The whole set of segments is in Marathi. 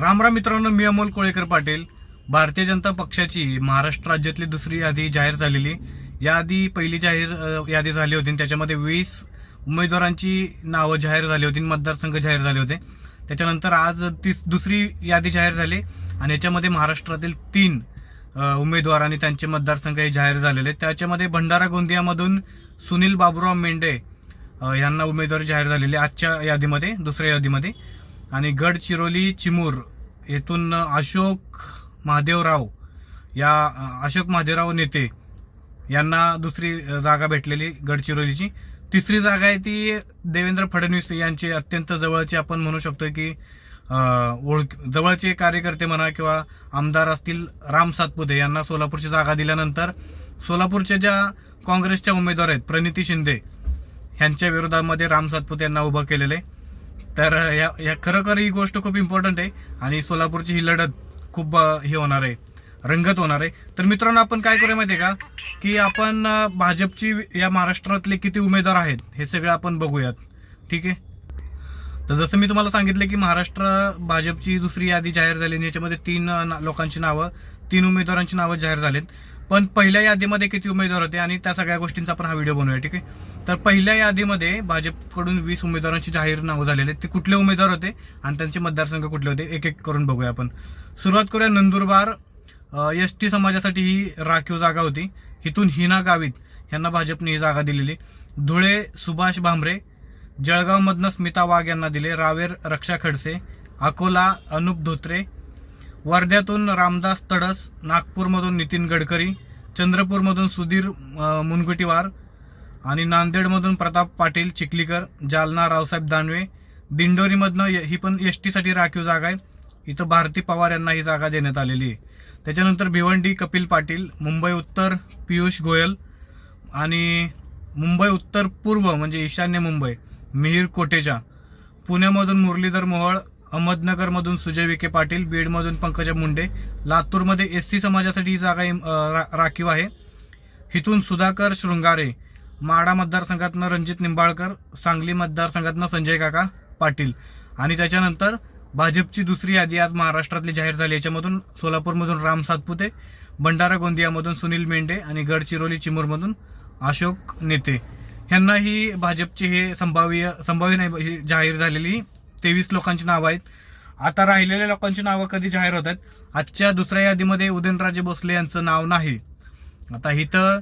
रामराम मित्रांनो मी अमोल कोळेकर पाटील. भारतीय जनता पक्षाची महाराष्ट्र राज्यातली दुसरी यादी जाहीर झालेली. यादी पहिली जाहीर यादी झाली होती त्याच्यामध्ये वीस उमेदवारांची नावं जाहीर झाली होती मतदारसंघ जाहीर झाले होते. त्याच्यानंतर आज तीस दुसरी यादी जाहीर झाली आणि याच्यामध्ये महाराष्ट्रातील तीन उमेदवार आणि त्यांचे मतदारसंघ हे जाहीर झालेले. आहेत. त्याच्यामध्ये भंडारा गोंदियामधून सुनील बाबुराव मेंढे यांना उमेदवारी जाहीर झालेली आजच्या यादीमध्ये दुसऱ्या यादीमध्ये. आणि गडचिरोली चिमूर येथून अशोक महादेवराव या अशोक महादेवराव नेते यांना दुसरी जागा भेटलेली गडचिरोलीची. तिसरी जागा आहे ती देवेंद्र फडणवीस यांचे. अत्यंत जवळचे आपण म्हणू शकतो की ओळख जवळचे कार्यकर्ते म्हणा किंवा आमदार असतील राम सातपुते यांना सोलापूरची जागा दिल्यानंतर सोलापूरच्या ज्या काँग्रेसच्या उमेदवार आहेत प्रणिती शिंदे ह्यांच्या विरोधामध्ये राम सातपुते यांना उभं केलेलं आहे. तर या या खरोखर ही गोष्ट खूप इम्पॉर्टंट आहे आणि सोलापूरची ही लढत खूप हे होणार आहे रंगत होणार आहे. तर मित्रांनो आपण काय करूया माहितीये का? की आपण भाजपची या महाराष्ट्रातले किती उमेदवार आहेत हे सगळं आपण बघूयात. ठीक आहे? तर जसं मी तुम्हाला सांगितलं की महाराष्ट्र भाजपची दुसरी यादी जाहीर झाली आणि याच्यामध्ये तीन ना- लोकांची नावं तीन उमेदवारांची नावं जाहीर झालीत. पण पहिल्या यादीमध्ये किती उमेदवार होते आणि त्या सगळ्या गोष्टींचा आपण हा व्हिडिओ बनवूया ठीक आहे? तर पहिल्या यादीमध्ये भाजपकडून वीस उमेदवारांची जाहीर नावं झालेली आहेत. ते कुठले उमेदवार होते आणि त्यांचे मतदारसंघ कुठले होते? एक एक करून बघूया आपण. सुरुवात करूया नंदुरबार एस टी समाजासाठी ही राखीव जागा होती. इथून हिना गावित यांना भाजपने ही जागा दिलेली. धुळे सुभाष भांबरे जळगावमधनं स्मिता वाघ यांना दिले. रावेर रक्षा खडसे अकोला अनुप धोत्रे वर्ध्यातून रामदास तडस नागपूरमधून नितीन गडकरी चंद्रपूरमधून सुधीर मुनगुटीवार आणि नांदेडमधून प्रताप पाटील चिखलीकर जालना रावसाहेब दानवे दिंडोरीमधनं य- ही पण एस टीसाठी राखीव जागा आहे इथं भारती पवार यांना ही जागा देण्यात आलेली आहे. त्याच्यानंतर भिवंडी कपिल पाटील मुंबई उत्तर पियुष गोयल आणि मुंबई उत्तर पूर्व म्हणजे ईशान्य मुंबई मिहीर कोटेचा पुण्यामधून मुरलीधर मोहोळ अहमदनगरमधून सुजय विखे पाटील बीडमधून पंकजा मुंडे लातूरमध्ये एस सी समाजासाठी ही जागा रा- राखीव आहे. इथून सुधाकर शृंगारे माडा मतदारसंघातनं रणजित निंबाळकर सांगली मतदारसंघातनं संजय काका पाटील. आणि त्याच्यानंतर भाजपची दुसरी यादी आज महाराष्ट्रातली जाहीर झाली. याच्यामधून सोलापूरमधून राम सातपुते भंडारा गोंदियामधून सुनील मेंढे आणि गडचिरोली चिमूरमधून अशोक नेते. ह्यांना ही भाजपची हे संभाव्य संभाव्य नाही ही जाहीर झालेली तेवीस लोकांची नावं आहेत. आता राहिलेल्या लोकांची नावं कधी जाहीर होत आहेत? आजच्या दुसऱ्या यादीमध्ये उदयनराजे भोसले यांचं नाव नाही. आता इथं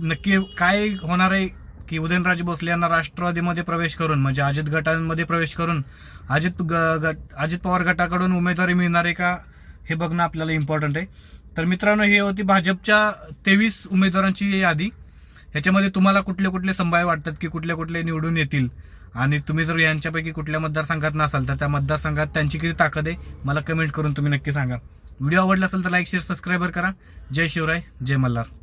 नक्की काय होणार आहे की उदयनराजे भोसले यांना राष्ट्रवादीमध्ये प्रवेश करून म्हणजे अजित गटांमध्ये प्रवेश करून अजित ग- गट अजित पवार गटाकडून उमेदवारी मिळणार आहे का हे बघणं आपल्याला इम्पॉर्टंट आहे. तर मित्रांनो हे होती भाजपच्या तेवीस उमेदवारांची यादी. ह्याच्यामध्ये तुम्हाला कुठले कुठले संभाव्य वाटतात की कुठले कुठले निवडून येतील? आणि तुम्ही जर यांच्यापैकी कुठल्या मतदारसंघात नसाल तर त्या मतदारसंघात त्यांची किती ताकद आहे मला कमेंट करून तुम्ही नक्की सांगा. व्हिडिओ आवडला असेल तर लाईक शेअर सबस्क्राईबर करा. जय शिवराय जय मल्हार.